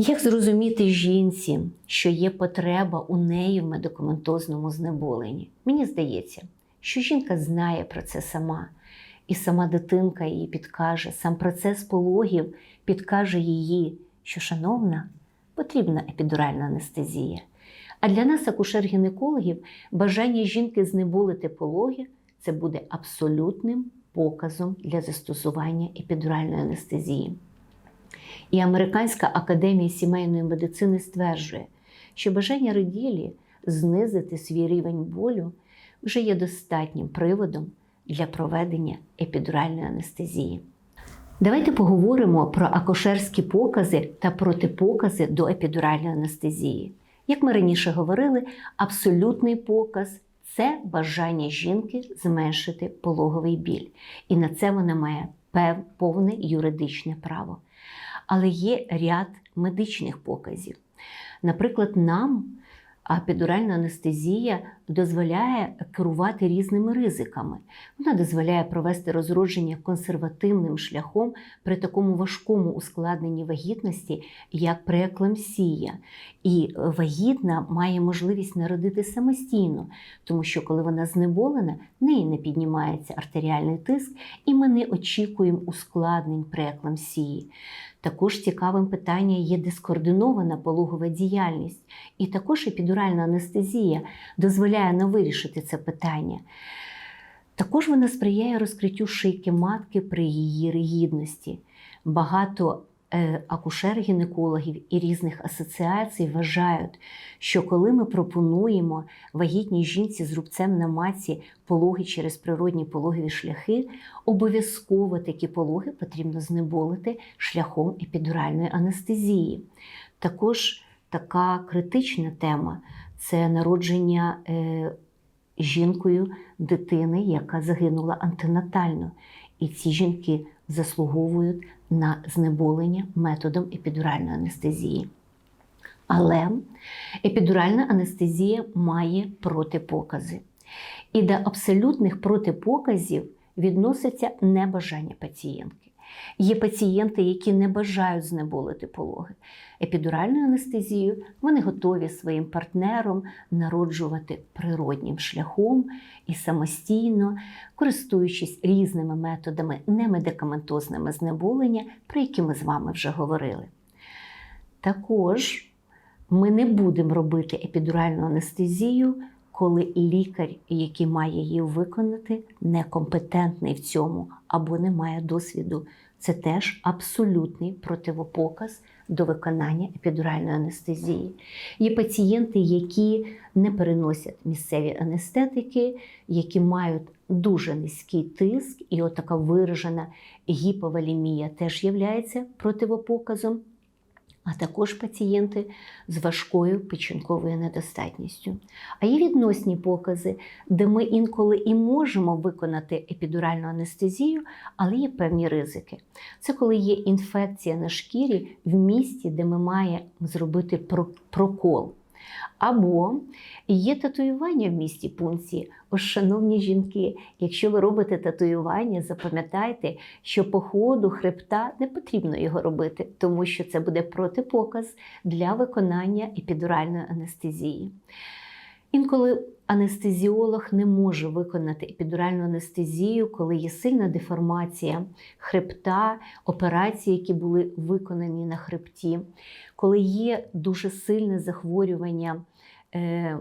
Як зрозуміти жінці, що є потреба у неї в медикаментозному знеболенні? Мені здається, що жінка знає про це сама, і сама дитинка їй підкаже, сам процес пологів підкаже її, що, шановна, потрібна епідуральна анестезія. А для нас, акушер-гінекологів, бажання жінки знеболити пологи це буде абсолютним показом для застосування епідуральної анестезії. І Американська академія сімейної медицини стверджує, що бажання реділі знизити свій рівень болю вже є достатнім приводом для проведення епідуральної анестезії. Давайте поговоримо про акушерські покази та протипокази до епідуральної анестезії. Як ми раніше говорили, абсолютний показ це бажання жінки зменшити пологовий біль. І на це вона має повне юридичне право. Але є ряд медичних показів. Наприклад, нам епідуральна анестезія дозволяє керувати різними ризиками. Вона дозволяє провести розродження консервативним шляхом при такому важкому ускладненні вагітності, як преекламсія. І вагітна має можливість народити самостійно, тому що коли вона знеболена, в неї не піднімається артеріальний тиск, і ми не очікуємо ускладнень преекламсії. Також цікавим питанням є дискоординована пологова діяльність, і також епідуральна анестезія дозволяє нам вирішити це питання. Також вона сприяє розкриттю шийки матки при її ригідності. Багато акушер-гінекологів і різних асоціацій вважають, що коли ми пропонуємо вагітній жінці з рубцем на матці пологи через природні пологові шляхи, обов'язково такі пологи потрібно знеболити шляхом епідуральної анестезії. Також така критична тема це народження е, жінкою дитини, яка загинула антинатально. І ці жінки заслуговують на знеболення методом епідуральної анестезії. Але епідуральна анестезія має протипокази. І до абсолютних протипоказів відноситься небажання пацієнтки. Є пацієнти, які не бажають знеболити пологи. Епідуральною анестезією вони готові своїм партнером народжувати природнім шляхом і самостійно, користуючись різними методами немедикаментозними знеболення, про які ми з вами вже говорили. Також ми не будемо робити епідуральну анестезію, коли лікар, який має її виконати, некомпетентний в цьому або не має досвіду. Це теж абсолютний противопоказ до виконання епідуральної анестезії. Є пацієнти, які не переносять місцеві анестетики, які мають дуже низький тиск, і отака виражена гіповалімія теж є противопоказом а також пацієнти з важкою печінковою недостатністю. А є відносні покази, де ми інколи і можемо виконати епідуральну анестезію, але є певні ризики. Це коли є інфекція на шкірі в місці, де ми маємо зробити прокол. Або є татуювання в місті пункції. Ось, шановні жінки, якщо ви робите татуювання, запам'ятайте, що по ходу хребта не потрібно його робити, тому що це буде протипоказ для виконання епідуральної анестезії. Інколи анестезіолог не може виконати епідуральну анестезію, коли є сильна деформація хребта, операції, які були виконані на хребті, коли є дуже сильне захворювання е,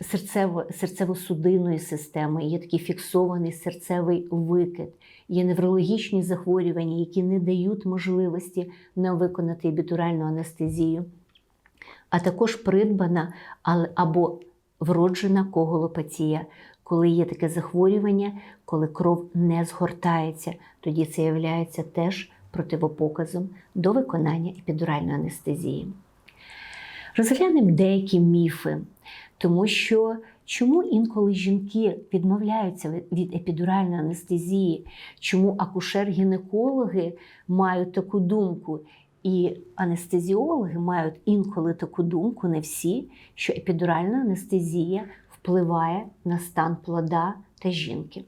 серцево, серцево-судинної системи, є такий фіксований серцевий викид, є неврологічні захворювання, які не дають можливості нам виконати епідуральну анестезію, а також придбана або вроджена коголопатія, коли є таке захворювання, коли кров не згортається, тоді це є теж противопоказом до виконання епідуральної анестезії. Розглянемо деякі міфи, тому що чому інколи жінки відмовляються від- епідуральної анестезії, чому акушер-гінекологи мають таку думку, і анестезіологи мають інколи таку думку, не всі, що епідуральна анестезія впливає на стан плода та жінки.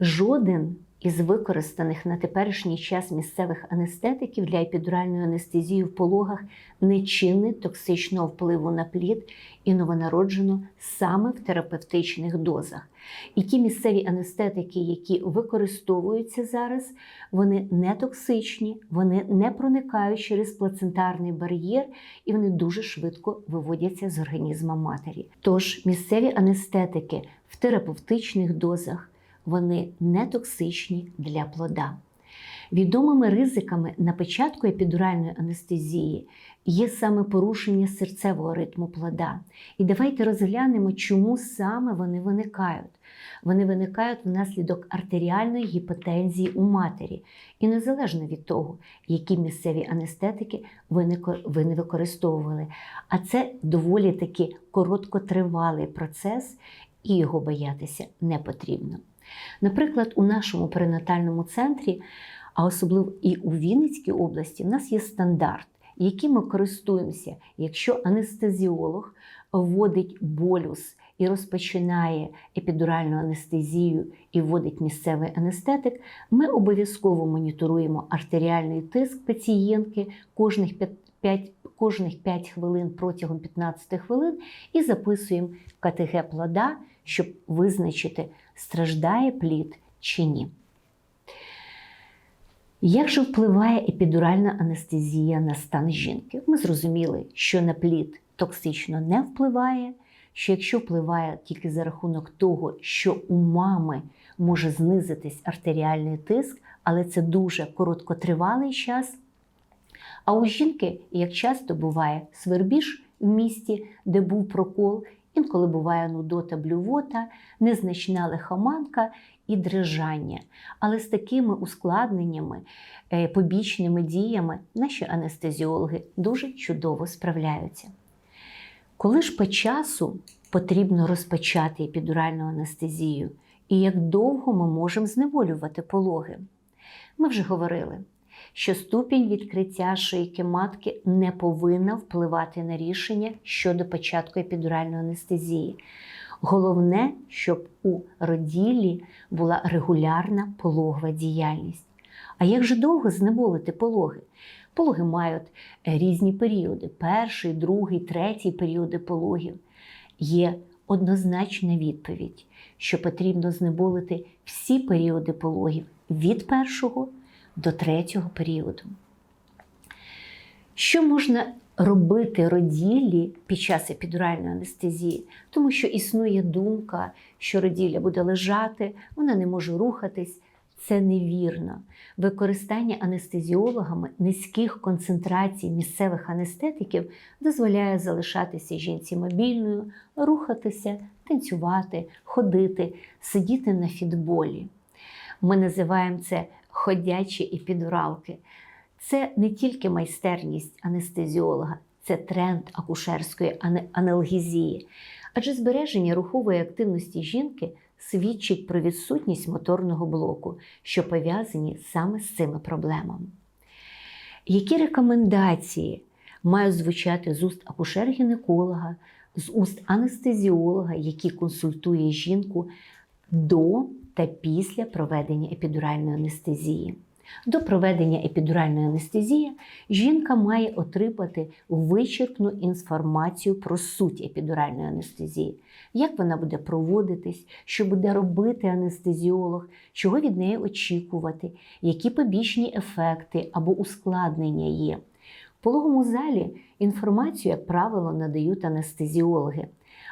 Жоден із використаних на теперішній час місцевих анестетиків для епідуральної анестезії в пологах не чинить токсичного впливу на плід і новонароджену саме в терапевтичних дозах. І ті місцеві анестетики, які використовуються зараз, вони не токсичні, вони не проникають через плацентарний бар'єр і вони дуже швидко виводяться з організму матері. Тож місцеві анестетики в терапевтичних дозах вони не токсичні для плода. Відомими ризиками на початку епідуральної анестезії є саме порушення серцевого ритму плода. І давайте розглянемо, чому саме вони виникають. Вони виникають внаслідок артеріальної гіпотензії у матері. І незалежно від того, які місцеві анестетики ви не, використовували. А це доволі таки короткотривалий процес, і його боятися не потрібно. Наприклад, у нашому перинатальному центрі, а особливо і у Вінницькій області, в нас є стандарт, яким ми користуємося, якщо анестезіолог вводить болюс і розпочинає епідуральну анестезію і вводить місцевий анестетик, ми обов'язково моніторуємо артеріальний тиск пацієнтки кожних 5 5, кожних 5 хвилин протягом 15 хвилин і записуємо КТГ плода, щоб визначити, страждає плід чи ні. Як же впливає епідуральна анестезія на стан жінки? Ми зрозуміли, що на плід токсично не впливає, що якщо впливає тільки за рахунок того, що у мами може знизитись артеріальний тиск, але це дуже короткотривалий час. А у жінки, як часто буває, свербіж в місті, де був прокол, інколи буває нудота блювота, незначна лихоманка і дрижання. Але з такими ускладненнями, е, побічними діями наші анестезіологи дуже чудово справляються. Коли ж по часу потрібно розпочати епідуральну анестезію, і як довго ми можемо зневолювати пологи? Ми вже говорили що ступінь відкриття шийки матки не повинна впливати на рішення щодо початку епідуральної анестезії. Головне, щоб у роділі була регулярна пологова діяльність. А як же довго знеболити пологи? Пологи мають різні періоди: перший, другий, третій періоди пологів. Є однозначна відповідь, що потрібно знеболити всі періоди пологів від першого до третього періоду. Що можна робити роділі під час епідуральної анестезії? Тому що існує думка, що роділля буде лежати, вона не може рухатись. Це невірно. Використання анестезіологами низьких концентрацій місцевих анестетиків дозволяє залишатися жінці мобільною, рухатися, танцювати, ходити, сидіти на фітболі. Ми називаємо це ходячі епідуралки. Це не тільки майстерність анестезіолога, це тренд акушерської аналгезії. Адже збереження рухової активності жінки свідчить про відсутність моторного блоку, що пов'язані саме з цими проблемами. Які рекомендації мають звучати з уст акушер-гінеколога, з уст анестезіолога, який консультує жінку до та після проведення епідуральної анестезії. До проведення епідуральної анестезії жінка має отримати вичерпну інформацію про суть епідуральної анестезії, як вона буде проводитись, що буде робити анестезіолог, чого від неї очікувати, які побічні ефекти або ускладнення є. В пологому залі інформацію, як правило, надають анестезіологи,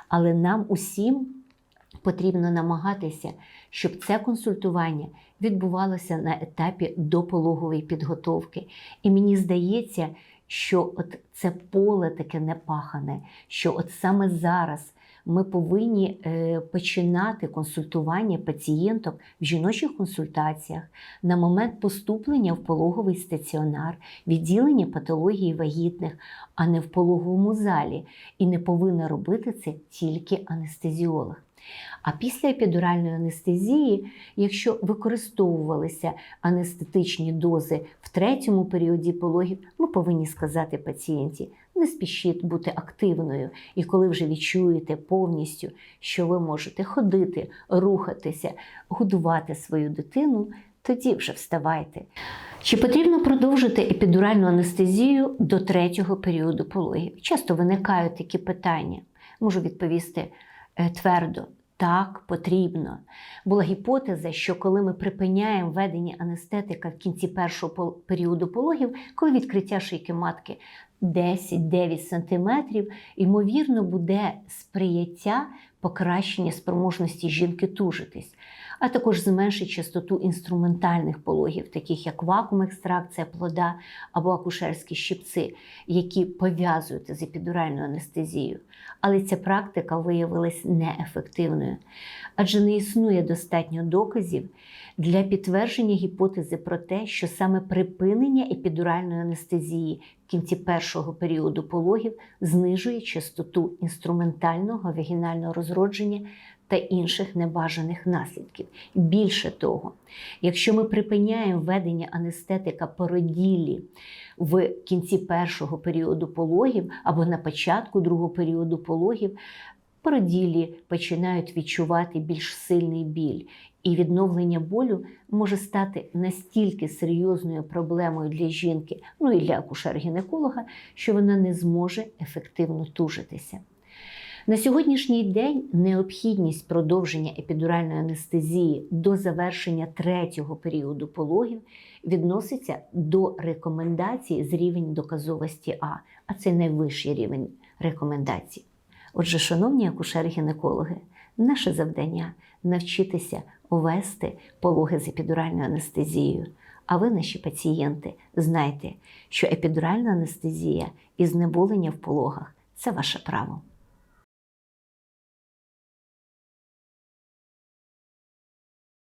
але нам усім потрібно намагатися, щоб це консультування відбувалося на етапі допологової підготовки. І мені здається, що от це поле таке непахане, що от саме зараз. Ми повинні е, починати консультування пацієнток в жіночих консультаціях на момент поступлення в пологовий стаціонар, відділення патології вагітних, а не в пологовому залі. І не повинна робити це тільки анестезіолог. А після епідуральної анестезії, якщо використовувалися анестетичні дози в третьому періоді пологів, ми повинні сказати пацієнті, не спішіть бути активною. І коли вже відчуєте повністю, що ви можете ходити, рухатися, годувати свою дитину, тоді вже вставайте. Чи потрібно продовжити епідуральну анестезію до третього періоду пологів? Часто виникають такі питання. Можу відповісти твердо. Так, потрібно. Була гіпотеза, що коли ми припиняємо введення анестетика в кінці першого періоду пологів, коли відкриття шийки матки 10-9 см, ймовірно, буде сприяття покращення спроможності жінки тужитись, а також зменшить частоту інструментальних пологів, таких як вакуум-екстракція плода або акушерські щипці, які пов'язують з епідуральною анестезією. Але ця практика виявилась неефективною, адже не існує достатньо доказів для підтвердження гіпотези про те, що саме припинення епідуральної анестезії в кінці першого періоду пологів знижує частоту інструментального вагінального розродження та інших небажаних наслідків. Більше того, якщо ми припиняємо введення анестетика породілі в кінці першого періоду пологів або на початку другого періоду пологів, породілі починають відчувати більш сильний біль. І відновлення болю може стати настільки серйозною проблемою для жінки, ну і для акушер-гінеколога, що вона не зможе ефективно тужитися. На сьогоднішній день необхідність продовження епідуральної анестезії до завершення третього періоду пологів відноситься до рекомендацій з рівень доказовості А, а це найвищий рівень рекомендацій. Отже, шановні акушери-гінекологи, наше завдання навчитися вести пологи з епідуральною анестезією. А ви, наші пацієнти, знайте, що епідуральна анестезія і знеболення в пологах це ваше право.